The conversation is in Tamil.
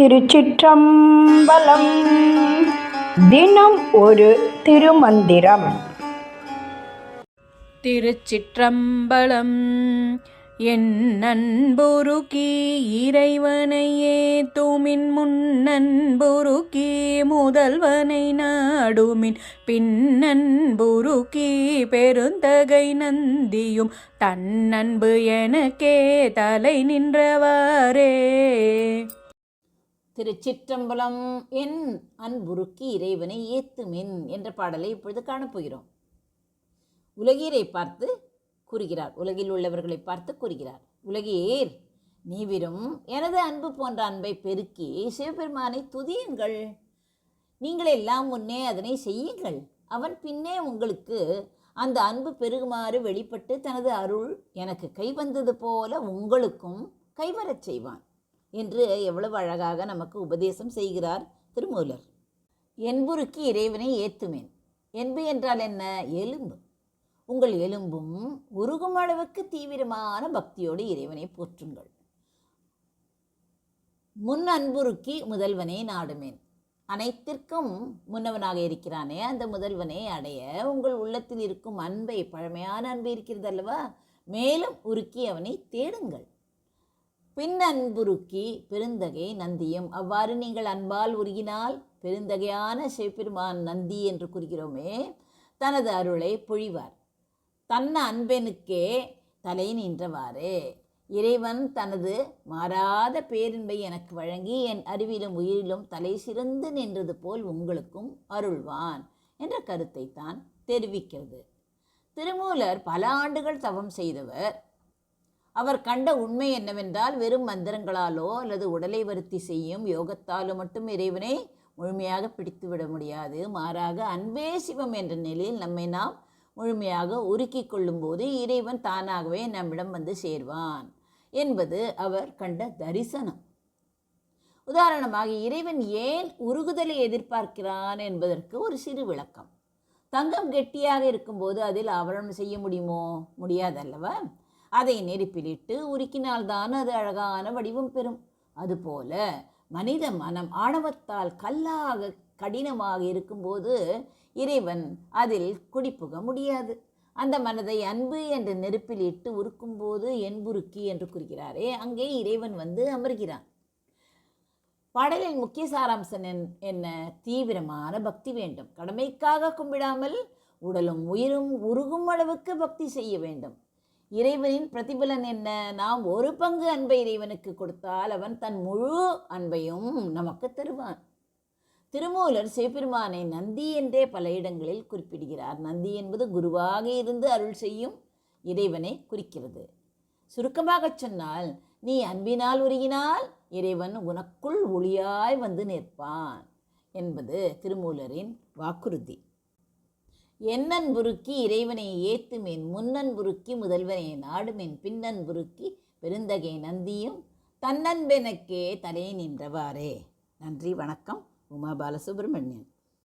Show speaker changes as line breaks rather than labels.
திருச்சிற்றம்பலம். தினம் ஒரு திருமந்திரம்.
திருச்சிற்றம்பலம். என் நண்புருக்கி இறைவனையே தூமின் முன்னன்புருக்கி முதல்வனை நாடுமின் பின்னன்புருக்கி பெருந்தகை நந்தியும் தன்னன்பு எனக்கே தலை நின்றவாரே
திருச்சிற்றம்பலம் என் அன்புருக்கி இறைவனை ஏத்துமின் என்ற பாடலை இப்பொழுது காணப்போகிறோம். உலகீரை பார்த்து கூறுகிறார். உலகில் உள்ளவர்களை பார்த்து கூறுகிறார். உலகீர் நீவிரும் எனது அன்பு போன்ற அன்பை பெருக்கி சிவபெருமானை துதியுங்கள். நீங்கள் எல்லாம் முன்னே அதனை செய்யுங்கள். அவன் பின்னே உங்களுக்கு அந்த அன்பு பெருகுமாறு வெளிப்பட்டு தனது அருள் எனக்கு கைவந்தது போல உங்களுக்கும் கைவரச் செய்வான். என்று எவ்வளவு அழகாக நமக்கு உபதேசம் செய்கிறார் திருமூலர். என்புருக்கு இறைவனை ஏத்துமேன். என்பு என்றால் என்ன? எலும்பு. உங்கள் எலும்பும் உருகும் அளவுக்கு தீவிரமான பக்தியோடு இறைவனை போற்றுங்கள். முன் அன்புருக்கி முதல்வனை நாடுமேன். அனைத்திற்கும் முன்னவனாக இருக்கிறானே அந்த முதல்வனை அடைய உங்கள் உள்ளத்தில் இருக்கும் அன்பை பழமையான அன்பு இருக்கிறது அல்லவா? மேலும் உருக்கி அவனை தேடுங்கள். பின் அன்புருக்கி பெருந்தகை நந்தியும். அவ்வாறு நீங்கள் அன்பால் உருகினால் பெருந்தகையான சிவபெருமான் நந்தி என்று கூறுகிறோமே. தனது அருளை பொழிவார். தன்ன அன்பெனுக்கே தலை நின்றவாறு. இறைவன் தனது மாறாத பேரின்பை எனக்கு வழங்கி என் அறிவிலும் உயிரிலும் தலை சிறந்து நின்றது போல் உங்களுக்கும் அருள்வான் என்ற கருத்தை தான் தெரிவிக்கிறது. திருமூலர் பல ஆண்டுகள் தவம் செய்தவர். அவர் கண்ட உண்மை என்னவென்றால் வெறும் மந்திரங்களாலோ அல்லது உடலை வருத்தி செய்யும் யோகத்தாலோ மட்டும் இறைவனை முழுமையாக பிடித்து விட முடியாது. மாறாக அன்பே சிவம் என்ற நிலையில் நம்மை நாம் முழுமையாக உருக்கி கொள்ளும்போது இறைவன் தானாகவே நம்மிடம் வந்து சேர்வான் என்பது அவர் கண்ட தரிசனம். உதாரணமாக இறைவன் ஏன் உருகுதலை எதிர்பார்க்கிறான் என்பதற்கு ஒரு சிறு விளக்கம். தங்கம் கெட்டியாக இருக்கும்போது அதில் ஆவரணம் செய்ய முடியுமோ? முடியாதல்லவா? அதை நெருப்பிலிட்டு உருக்கினால்தான் அது அழகான வடிவம் பெறும். அதுபோல மனித மனம் ஆணவத்தால் கல்லாக கடினமாக இருக்கும்போது இறைவன் அதில் குடிப்புக முடியாது. அந்த மனதை அன்பு என்ற நெருப்பில் இட்டு உருக்கும்போது என்புருக்கி என்று கூறுகிறாரே அங்கே இறைவன் வந்து அமர்கிறான். பாடலின் முக்கிய சாராம்சம் என்ன? தீவிரமான பக்தி வேண்டும். கடமைக்காக கும்பிடாமல் உடலும் உயிரும் உருகும் அளவுக்கு பக்தி செய்ய வேண்டும். இறைவனின் பிரதிபலன் என்ன? நாம் ஒரு பங்கு அன்பை இறைவனுக்கு கொடுத்தால் அவன் தன் முழு அன்பையும் நமக்கு தருவான். திருமூலர் சிவபெருமானை நந்தி என்றே பல இடங்களில் குறிப்பிடுகிறார். நந்தி என்பது குருவாக இருந்து அருள் செய்யும் இறைவனை குறிக்கிறது. சுருக்கமாகச் சொன்னால் நீ அன்பினால் உருகினால் இறைவன் உனக்குள் ஒளியாய் வந்து நிற்பான் என்பது திருமூலரின் வாக்குறுதி. என்னன்புருக்கி இறைவனை ஏத்துமேன் முன்னன்புருக்கி முதல்வனை நாடுமேன் பின்னன்புருக்கி பெருந்தகை நந்தியும் தன்னன்பெனக்கே தலை நின்றவாறே. நன்றி வணக்கம். உமா பாலசுப்ரமணியன்.